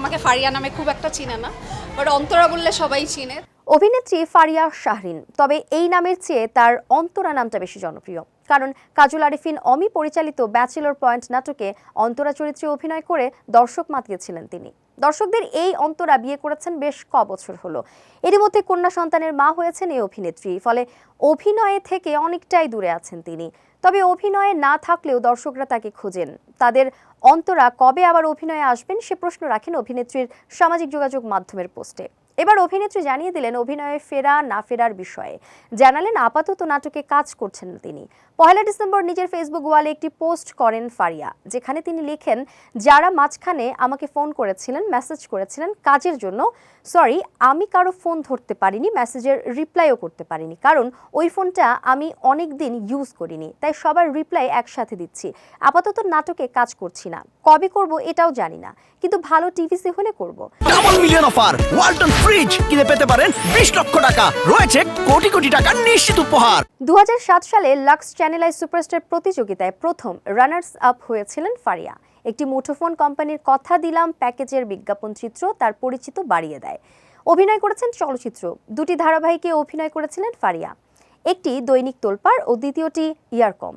আমাকে ফারিয়া নামে খুব একটা চিনে না বাট অন্তরা বললে সবাই চিনে। অভিনেত্রী ফারিয়া শাহরিন, তবে এই নামের চেয়ে তার অন্তরা নামটা বেশি জনপ্রিয়। কারণ কাজল আরিফিন অমি পরিচালিত ব্যাচেলর পয়েন্ট নাটকে অন্তরা চরিত্রে অভিনয় করে দর্শক মাতিয়েছিলেন তিনি। দর্শকদের এই অন্তরা বিয়ে করেছেন বেশ ক বছর হলো। এরই মধ্যে কন্যা সন্তানের মা হয়েছেন এই অভিনেত্রী, ফলে অভিনয়ে থেকে অনেকটাই দূরে আছেন তিনি। তবে অভিনয়ে না থাকলেও দর্শকরা তাকে খোঁজেন। তাদের অন্তরা কবে আবার অভিনয়ে আসবেন সে প্রশ্ন রাখেন অভিনেত্রীর সামাজিক যোগাযোগ মাধ্যমের পোস্টে। এবার অভিনেত্রী জানিয়ে দিলেন, অভিনয়ে ফেরা না ফেরার বিষয়ে। জানালেন, আপাতত নাটকে কাজ করছেন তিনি। পয়লা ডিসেম্বর নিজের ফেসবুক ওয়ালে একটি পোস্ট করেন ফারিয়া, যেখানে তিনি লেখেন, যারা মাঝখানে আমাকে ফোন করেছিলেন, মেসেজ করেছিলেন কাজের জন্য, সরি, আমি কারও ফোন ধরতে পারিনি, মেসেজের রিপ্লাইও করতে পারিনি, কারণ ওই ফোনটা আমি অনেক দিন ইউজ করিনি, তাই সবার রিপ্লাই একসাথে দিচ্ছি। আপাতত নাটকে কাজ করছি না। কবে করব এটাও জানি না, কিন্তু ভালো টিভিসি হলে করব। ফ্রিজ কিনে পেতে পারেন বিশ লক্ষ টাকা। রয়েছে কোটি কোটি টাকার নিশ্চিত উপহার। দু সালে লাক্স চ্যানেল আই সুপারস্টার প্রতিযোগিতায় প্রথম রানার্স আপ হয়েছিলেন ফারিয়া। একটি মুঠোফোন কোম্পানির কথা দিলাম, প্যাকেজের বিজ্ঞাপন চিত্র তার পরিচিত বাড়িয়ে দেয়। অভিনয় করেছেন চলচ্চিত্র। দুটি ধারাবাহিকে অভিনয় করেছিলেন ফারিয়া। একটি দৈনিক তোলপাড় ও দ্বিতীয়টি ইয়ারকম।